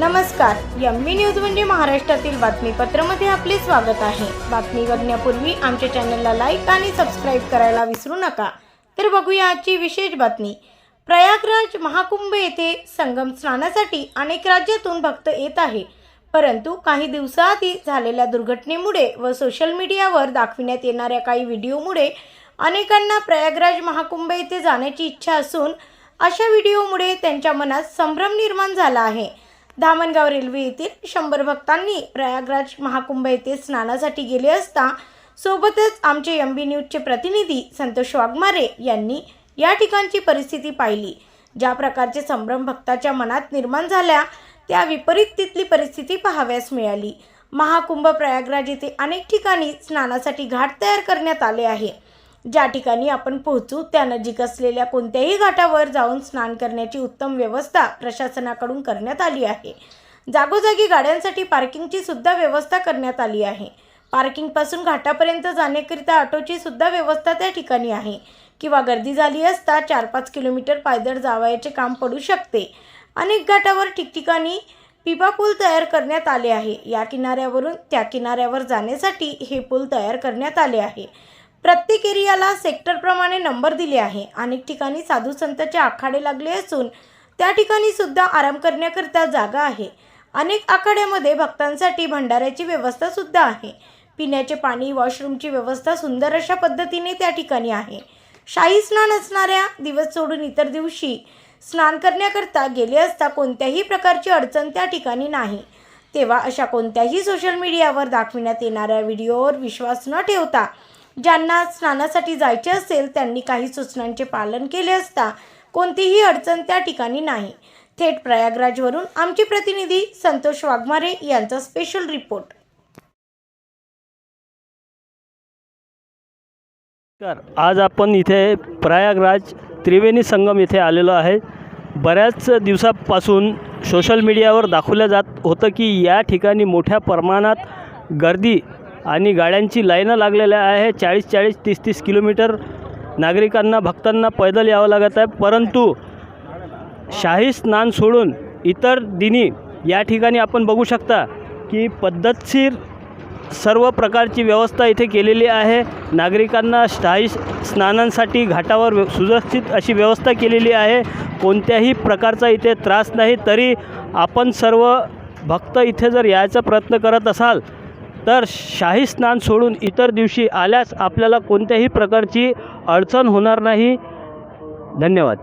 नमस्कार yummy news म्हणजे महाराष्ट्रातील बातमीपत्रामध्ये आपले स्वागत आहे. बातमी बघण्यापूर्वी आमच्या चॅनलला लाईक आणि सबस्क्राईब करायला विसरू नका. तर बघूया आजची विशेष बातमी. प्रयागराज महाकुंभ येथे संगम स्नानासाठी अनेक राज्यातून भक्त येत आहे. परंतु काही दिवसाआधी झालेल्या दुर्घटनेमुळे व सोशल मीडियावर दाखविण्यात येणाऱ्या काही व्हिडिओमुळे अनेकांना प्रयागराज महाकुंभ येथे जाण्याची इच्छा असून अशा व्हिडिओमुळे त्यांच्या मनात संभ्रम निर्माण झाला आहे. धामणगाव रेल्वे येथील शंभर भक्तांनी प्रयागराज महाकुंभ येथे स्नानासाठी गेले असता सोबतच आमचे एम बी न्यूजचे प्रतिनिधी संतोष वाघमारे यांनी या ठिकाणची परिस्थिती पाहिली. ज्या प्रकारचे संभ्रम भक्ताच्या मनात निर्माण झाल्या त्या विपरीत तिथली परिस्थिती पाहाव्यास मिळाली. महाकुंभ प्रयागराज येथे अनेक ठिकाणी स्नानासाठी घाट तयार करण्यात आले आहे. ज्या ठिकाणी आपण पोहोचू त्या नजीक असलेल्या कोणत्याही घाटावर जाऊन स्नान करण्याची उत्तम व्यवस्था प्रशासनाकडून करण्यात आली आहे. जागोजागी गाड्यांसाठी पार्किंगची सुद्धा व्यवस्था करण्यात आली आहे. पार्किंगपासून घाटापर्यंत जाण्याकरिता ऑटोची सुद्धा व्यवस्था त्या ठिकाणी आहे. किंवा गर्दी झाली असता चार पाच किलोमीटर पायदळ जावयाचे काम पडू शकते. अनेक घाटावर ठिकठिकाणी पिबा पूल तयार करण्यात आले आहे. या किनाऱ्यावरून त्या किनाऱ्यावर जाण्यासाठी हे पूल तयार करण्यात आले आहे. प्रत्येक एरियाला सेक्टरप्रमाणे नंबर दिले आहे. अनेक ठिकाणी साधू संतांचे आखाडे लागले असून त्या ठिकाणी सुद्धा आराम करण्याकरता जागा आहे. अनेक आखाड्यामध्ये भक्तांसाठी भंडाऱ्याची व्यवस्था सुद्धा आहे. पिण्याचे पाणी वॉशरूमची व्यवस्था सुंदर अशा पद्धतीने त्या ठिकाणी आहे. शाही स्नान असणाऱ्या दिवस सोडून इतर दिवशी स्नान करण्याकरता गेले असता कोणत्याही प्रकारची अडचण त्या ठिकाणी नाही. तेव्हा अशा कोणत्याही सोशल मीडियावर दाखविण्यात येणाऱ्या व्हिडिओवर विश्वास न ठेवता ज्यांना स्नानासाठी जायचे असेल त्यांनी काही सूचनांचे पालन केले असता कोणतीही अडचण त्या ठिकाणी नाही. थेट प्रयागराजवरून आमचे प्रतिनिधी संतोष वाघमारे यांचा स्पेशल रिपोर्ट आज आपण इथे प्रयागराज त्रिवेणी संगम इथे आलेलो आहे. बऱ्याच दिवसापासून सोशल मीडियावर दाखवलं जात होतं की या ठिकाणी मोठ्या प्रमाणात गर्दी आणि गाड्यांची लाईनं लागलेल्या आहे. चाळीस चाळीस तीस तीस किलोमीटर नागरिकांना भक्तांना पैदल यावं लागत आहे. परंतु शाही स्नान सोडून इतर दिनी या ठिकाणी आपण बघू शकता की पद्धतशीर सर्व प्रकारची व्यवस्था इथे केलेली आहे. नागरिकांना शाही स्नानांसाठी घाटावर सुरक्षित अशी व्यवस्था केलेली आहे. कोणत्याही प्रकारचा इथे त्रास नाही. तरी आपण सर्व भक्त इथे जर यायचा प्रयत्न करत असाल तर शाही स्नान सोडून इतर दिवशी आल्यास आपल्याला कोणत्याही प्रकारची अडचण होणार नाही. धन्यवाद.